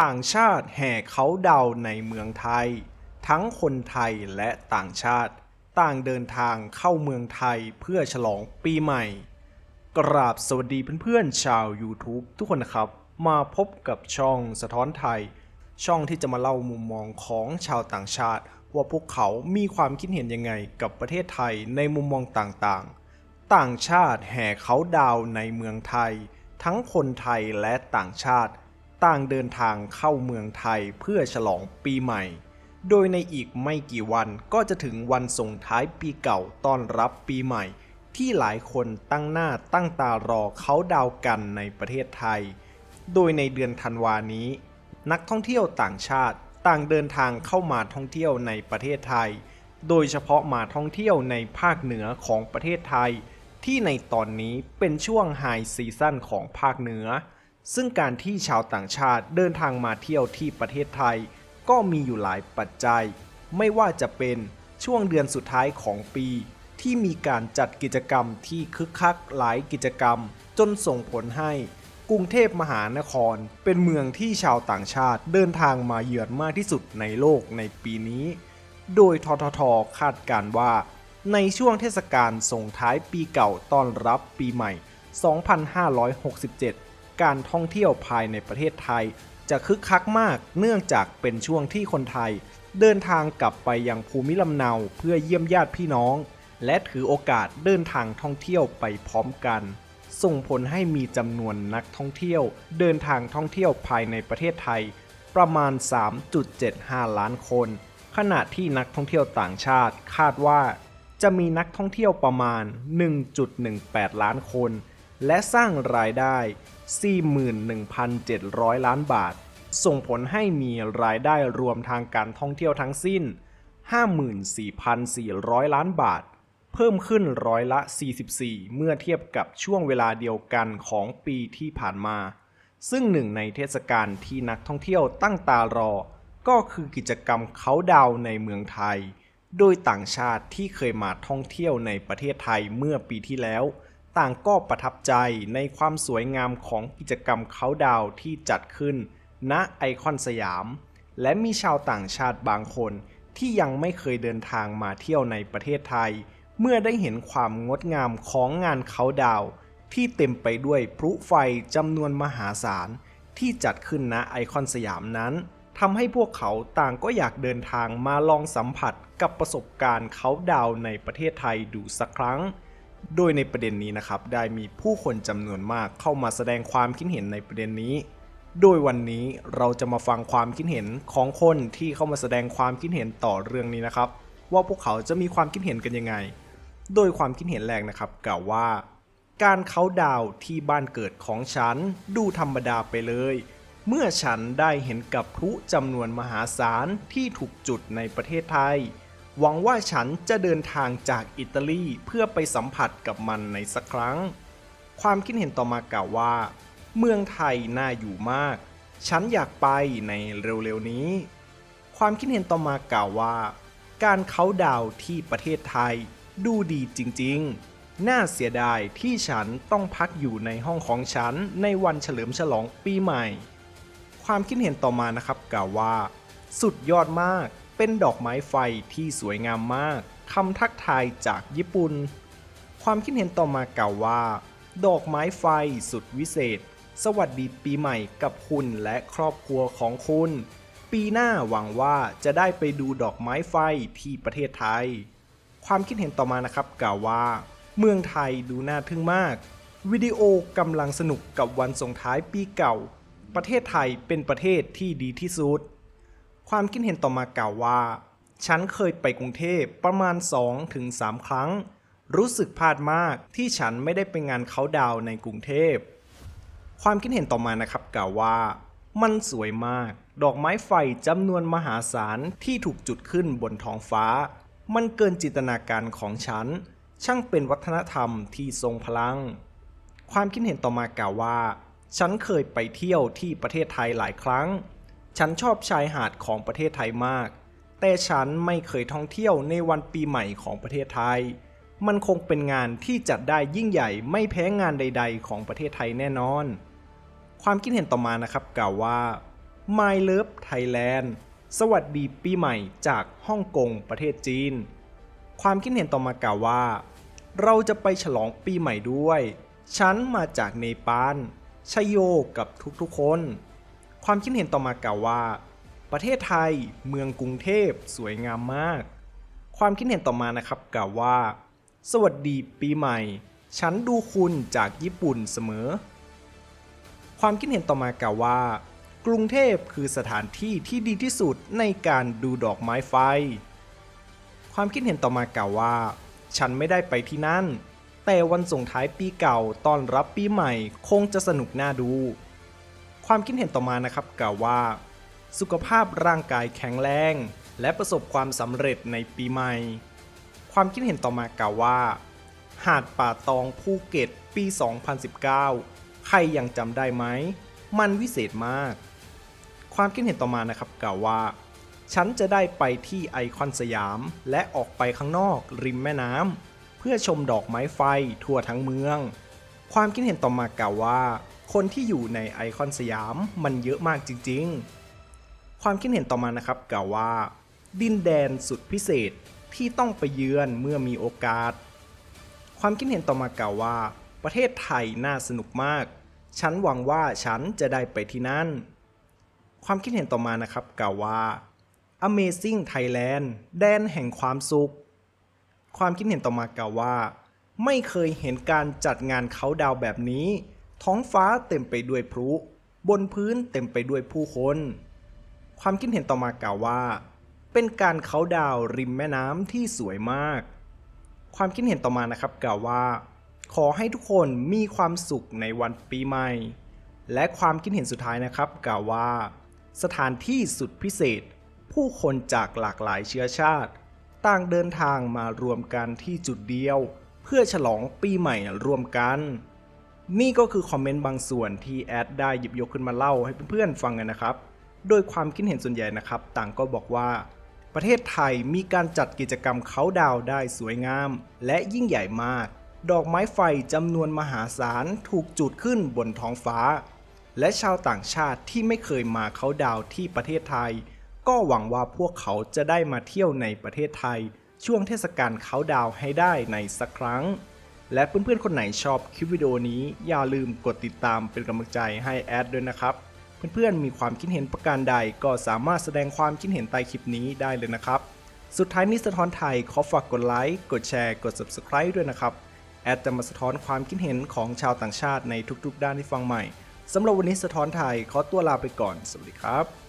ต่างชาติแห่เขาเดาในเมืองไทย ทั้งคนไทยและต่างชาติ ต่างเดินทางเข้าเมืองไทยเพื่อฉลองปีใหม่ กราบสวัสดีเพื่อนๆชาว YouTube ทุกคนนะครับ มาพบกับช่องสะท้อนไทย ช่องที่จะมาเล่ามุมมองของชาวต่างชาติ ว่าพวกเขามีความคิดเห็นยังไงกับประเทศไทยในมุมมองต่างๆ ต่างชาติแห่เขาดาวในเมืองไทย ทั้งคนไทยและต่างชาติ ต่างเดินทางเข้าเมืองไทยเพื่อฉลองปีใหม่ โดยในอีกไม่กี่วันก็จะถึงวันส่งท้ายปีเก่าต้อนรับปีใหม่ ที่หลายคนตั้งหน้าตั้งตารอเขาดาวกันในประเทศไทย โดยในเดือนธันวานี้ นักท่องเที่ยวต่างชาติต่างเดินทางเข้ามาท่องเที่ยวในประเทศไทย โดยเฉพาะมาท่องเที่ยวในภาคเหนือของประเทศไทย ที่ในตอนนี้เป็นช่วงไฮซีซั่นของภาคเหนือ ซึ่งการที่ชาวต่างชาติเดินทางมาเที่ยวที่ประเทศไทย ก็มีอยู่หลายปัจจัย ไม่ว่าจะเป็นช่วงเดือนสุดท้ายของปี ที่มีการจัดกิจกรรมที่คึกคักหลายกิจกรรม จนส่งผลให้กรุงเทพมหานคร เป็นเมืองที่ชาวต่างชาติเดินทางมาเยือนมากที่สุดในโลกในปีนี้ โดยทททคาดการว่า ในช่วงเทศกาลส่งท้ายปีเก่าต้อนรับปีใหม่ 2567 การท่องเที่ยวภายในประเทศไทย จะคึกคักมากเนื่องจากเป็นช่วงที่คนไทย เดินทางกลับไปยังภูมิลำเนาเพื่อเยี่ยมญาติพี่น้อง และถือโอกาสเดินทางท่องเที่ยวไปพร้อมกัน ส่งผลให้มีจำนวนนักท่องเที่ยว เดินทางท่องเที่ยวภายในประเทศไทย ประมาณ 3.75 ล้านคน ขณะที่นักท่องเที่ยวต่างชาติคาดว่าจะมีนักท่องเที่ยวประมาณ 1.18 ล้านคน และสร้างรายได้ 41,700 ล้านบาท ส่งผลให้มีรายได้รวมทางการท่องเที่ยวทั้งสิ้น 54,400 ล้านบาท เพิ่มขึ้นร้อยละ 44 เมื่อเทียบกับช่วงเวลาเดียวกันของปีที่ผ่านมา ซึ่งหนึ่งในเทศกาลที่นักท่องเที่ยวตั้งตารอ ก็คือกิจกรรมเขาดาวในเมืองไทย โดยต่างชาติที่เคยมาท่องเที่ยวในประเทศไทยเมื่อปีที่แล้ว ต่างก็ประทับใจในความสวยงามของกิจกรรมเขาดาวที่จัดขึ้น ณไอคอนสยาม และมีชาวต่างชาติบางคนที่ยังไม่เคยเดินทางมาเที่ยวในประเทศไทย เมื่อได้เห็นความงดงามของงานเขาดาว ที่เต็มไปด้วยพลุไฟจำนวนมหาศาล ที่จัดขึ้นณไอคอนสยามนั้นทำให้พวกเขาต่างก็อยากเดินทางมาลองสัมผัสกับประสบการณ์เขาดาวในประเทศไทยดูสักครั้ง โดยในประเด็นนี้นะครับได้มีผู้คนจำนวนมากเข้ามาแสดงความคิดเห็นในประเด็นนี้ โดยวันนี้เราจะมาฟังความคิดเห็นของคนที่เข้ามาแสดงความคิดเห็นต่อเรื่องนี้นะครับ ว่าพวกเขาจะมีความคิดเห็นกันยังไง โดยความคิดเห็นแรกนะครับกล่าวว่า การเขาดาวที่บ้านเกิดของฉันดูธรรมดาไปเลย เมื่อฉันได้เห็นกับพลุจำนวนมหาศาลที่ถูกจุดในประเทศไทย หวังว่าฉันจะเดินทางจากอิตาลีเพื่อไปสัมผัสกับมันในสักครั้ง ความคิดเห็นต่อมากล่าวว่า เมืองไทยน่าอยู่มาก ฉันอยากไปในเร็วๆนี้ ความคิดเห็นต่อมากล่าวว่า การเขาดาวที่ประเทศไทย ดูดีจริงๆ น่าเสียดายที่ฉันต้องพักอยู่ในห้องของฉันในวันเฉลิมฉลองปีใหม่ ความคิดเห็นต่อมานะครับกล่าวว่า สุดยอดมาก เป็นดอกไม้ไฟที่สวยงามมากคำทักทายจากญี่ปุ่น ความคิดเห็นต่อมากล่าวว่า ดอกไม้ไฟสุดวิเศษ สวัสดีปีใหม่กับคุณและครอบครัวของคุณ ปีหน้าหวังว่าจะได้ไปดูดอกไม้ไฟที่ประเทศไทย ความคิดเห็นต่อมานะครับกล่าวว่า เมืองไทยดูน่าทึ่งมาก วิดีโอกำลังสนุกกับวันส่งท้ายปีเก่า ประเทศไทยเป็นประเทศที่ดีที่สุด ความคิดเห็นต่อมากล่าวว่า ฉันเคยไปกรุงเทพประมาณ 2-3ครั้ง รู้สึกพลาดมากที่ฉันไม่ได้ไปงานเขาดาวในกรุงเทพ ความคิดเห็นต่อมานะครับกล่าวว่า มันสวยมาก ดอกไม้ไฟจำนวนมหาศาลที่ถูกจุดขึ้นบนท้องฟ้า มันเกินจินตนาการของฉัน ช่างเป็นวัฒนธรรมที่ทรงพลัง ความคิดเห็นต่อมากล่าวว่า ฉันเคยไปเที่ยวที่ประเทศไทยหลายครั้ง ฉันชอบชายหาดของประเทศไทยมาก แต่ฉันไม่เคยท่องเที่ยวในวันปีใหม่ของประเทศไทย มันคงเป็นงานที่จัดได้ยิ่งใหญ่ไม่แพ้งานใด ๆ ของประเทศไทยแน่นอน ความคิดเห็นต่อมานะครับกล่าวว่า My Love Thailand สวัสดีปีใหม่จากฮ่องกงประเทศจีน ความคิดเห็นต่อมากล่าวว่า เราจะไปฉลองปีใหม่ด้วย ฉันมาจากเนปาลชโยกับทุกๆคน ความคิดเห็นต่อมากล่าวว่า ประเทศไทยเมืองกรุงเทพสวยงามมาก ความคิดเห็นต่อมานะครับกล่าวว่า สวัสดีปีใหม่ ฉันดูคุณจากญี่ปุ่นเสมอ ความคิดเห็นต่อมากล่าวว่า กรุงเทพคือสถานที่ที่ดีที่สุดในการดูดอกไม้ไฟ ความคิดเห็นต่อมากล่าวว่า ฉันไม่ได้ไปที่นั่น แต่วันส่งท้ายปีเก่าต้อนรับปีใหม่คงจะสนุกน่าดู ความคิดเห็นต่อมานะครับกล่าวว่า สุขภาพร่างกายแข็งแรง และประสบความสำเร็จในปีใหม่ ความคิดเห็นต่อมากล่าวว่า หาดป่าตองภูเก็ตปี 2019 ใครยังจำได้ไหม มันวิเศษมาก ความคิดเห็นต่อมานะครับกล่าวว่า ฉันจะได้ไปที่ไอคอนสยาม และออกไปข้างนอกริมแม่น้ำเพื่อชมดอกไม้ไฟทั่วทั้งเมือง ความคิดเห็นต่อมากล่าวว่าคนที่อยู่ในไอคอนสยามมันเยอะมากจริงๆ ความคิดเห็นต่อมานะครับกล่าวว่า ดินแดนสุดพิเศษที่ต้องไปเยือนเมื่อมีโอกาส ความคิดเห็นต่อมากล่าวว่า ประเทศไทยน่าสนุกมาก ฉันหวังว่าฉันจะได้ไปที่นั่น ความคิดเห็นต่อมานะครับกล่าวว่า Amazing Thailand แดนแห่งความสุข ความคิดเห็นต่อมากล่าวว่า ไม่เคยเห็นการจัดงานเขาดาวแบบนี้ ท้องฟ้าเต็มไปด้วยพลุ บนพื้นเต็มไปด้วยผู้คน ความคิดเห็นต่อมากล่าวว่า เป็นการเขาดาวริมแม่น้ำที่สวยมาก ความคิดเห็นต่อมานะครับกล่าวว่า ขอให้ทุกคนมีความสุขในวันปีใหม่ และความคิดเห็นสุดท้ายนะครับกล่าวว่า สถานที่สุดพิเศษ ผู้คนจากหลากหลายเชื้อชาติ ต่างเดินทางมารวมกันที่จุดเดียว เพื่อฉลองปีใหม่ร่วมกัน นี่ก็คือคอมเมนต์บางส่วนที่แอดได้หยิบยกขึ้นมาเล่าให้เพื่อนๆฟังกันนะครับ โดยความคิดเห็นส่วนใหญ่นะครับ ต่างก็บอกว่า ประเทศไทยมีการจัดกิจกรรมเขาดาวได้สวยงาม และยิ่งใหญ่มาก ดอกไม้ไฟจำนวนมหาศาลถูกจุดขึ้นบนท้องฟ้า และชาวต่างชาติที่ไม่เคยมาเขาดาวที่ประเทศไทย ก็หวังว่าพวกเขาจะได้มาเที่ยวในประเทศไทย ช่วงเทศกาลเขาดาวให้ได้ในสักครั้ง และเพื่อนๆคนไหนชอบคลิปวิดีโอนี้อย่าลืมกดติดตามเป็นกำลังใจให้แอดด้วยนะครับ เพื่อนๆมีความคิดเห็นประการใดก็สามารถแสดงความคิดเห็นใต้คลิปนี้ได้เลยนะครับ สุดท้ายนี้สะท้อนไทยขอฝากกดไลค์กดแชร์กด Subscribe ด้วยนะครับแอดจะมาสะท้อนความคิดเห็นของชาวต่างชาติในทุกๆ ด้านที่ฟังใหม่สำหรับวันนี้สะท้อนไทยขอตัวลาไปก่อน สวัสดีครับ